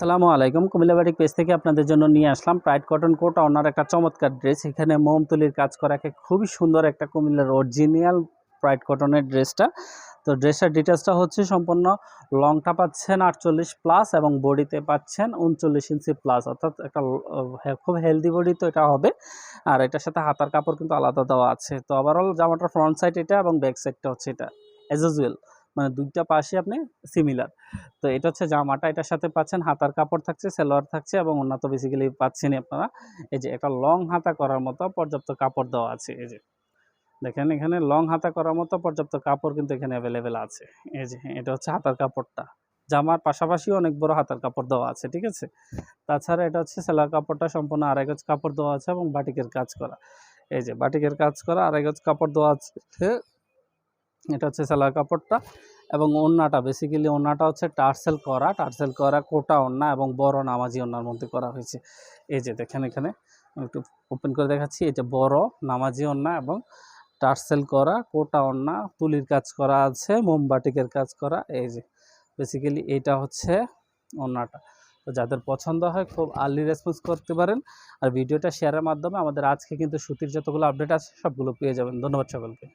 সালামু আলাইকুম। Comilla batik page থেকে আপনাদের জন্য নিয়ে আসলাম প্রাইড কটন কোট ওনার একটা চমৎকার ড্রেস এখানে মোমতুলির কাজ করা একে খুবই সুন্দর একটা কুমিল্লার অরিজিনাল প্রাইড কটনের ড্রেসটা তো ড্রেসের ডিটেলসটা হচ্ছে সম্পূর্ণ লংটা পাচ্ছেন আটচল্লিশ প্লাস এবং বডিতে পাচ্ছেন উনচল্লিশ ইঞ্চি প্লাস অর্থাৎ একটা খুব হেলদি বডি তো এটা হবে। আর এটার সাথে হাতার কাপড় কিন্তু আলাদা দেওয়া আছে। তো ওভারঅল জামাটার ফ্রন্ট সাইড এটা এবং ব্যাক সাইডটা হচ্ছে এটা। অ্যাজ ইউজুয়াল মানে দুইটা পাশে আপনি সিমিলার তো এটা হচ্ছে জামাটা, এটার সাথে পাচ্ছেন হাতার কাপড় থাকছে, সেলোয়ার থাকছে এবং অন্য তো বেসিক্যালি পাচ্ছেনই আপনারা। এই যে একটা লং হাতা করার মতো পর্যাপ্ত কাপড় দেওয়া আছে, এই যে। দেখেন এখানে লং হাতা করার মতো পর্যাপ্ত কাপড় কিন্তু এখানে অ্যাভেলেবেল আছে। এই যে, এটা হচ্ছে হাতার কাপড়টা। জামার পাশাপাশি অনেক বড় হাতার কাপড় দেওয়া আছে, ঠিক আছে? তাছাড়া এটা হচ্ছে সেলার কাপড়টা সম্পূর্ণ আড়াই গজ কাপড় দেওয়া আছে এবং বাটিকের কাজ করা। এই যে, বাটিকের কাজ করা, আড়াই গজ কাপড় দেওয়া আছে। এটা হচ্ছে সেলার কাপড়টা এবং ওড়নাটা বেসিক্যালি ওড়নাটা হচ্ছে টার্সেল করা টার্সেল করা কোটা ওড়না এবং বড় নামাজি ওড়নার মধ্যে করা হয়েছে। এই যে দেখেন এখানে একটু ওপেন করে দেখাচ্ছি যে বড় নামাজি ওড়না এবং টার্সেল করা কোটা ওড়না তুলির কাজ করা আছে মোমবাটিকের কাজ করা, এই যে বেসিক্যালি এইটা হচ্ছে ওড়নাটা তো যাদের পছন্দ হয় খুব আর্লি রেসপন্স করতে পারেন আর ভিডিওটা শেয়ারের মাধ্যমে আমাদের আজকে কিন্তু সুতির যতগুলো আপডেট আছে সবগুলো পেয়ে যাবেন। ধন্যবাদ সকলকে।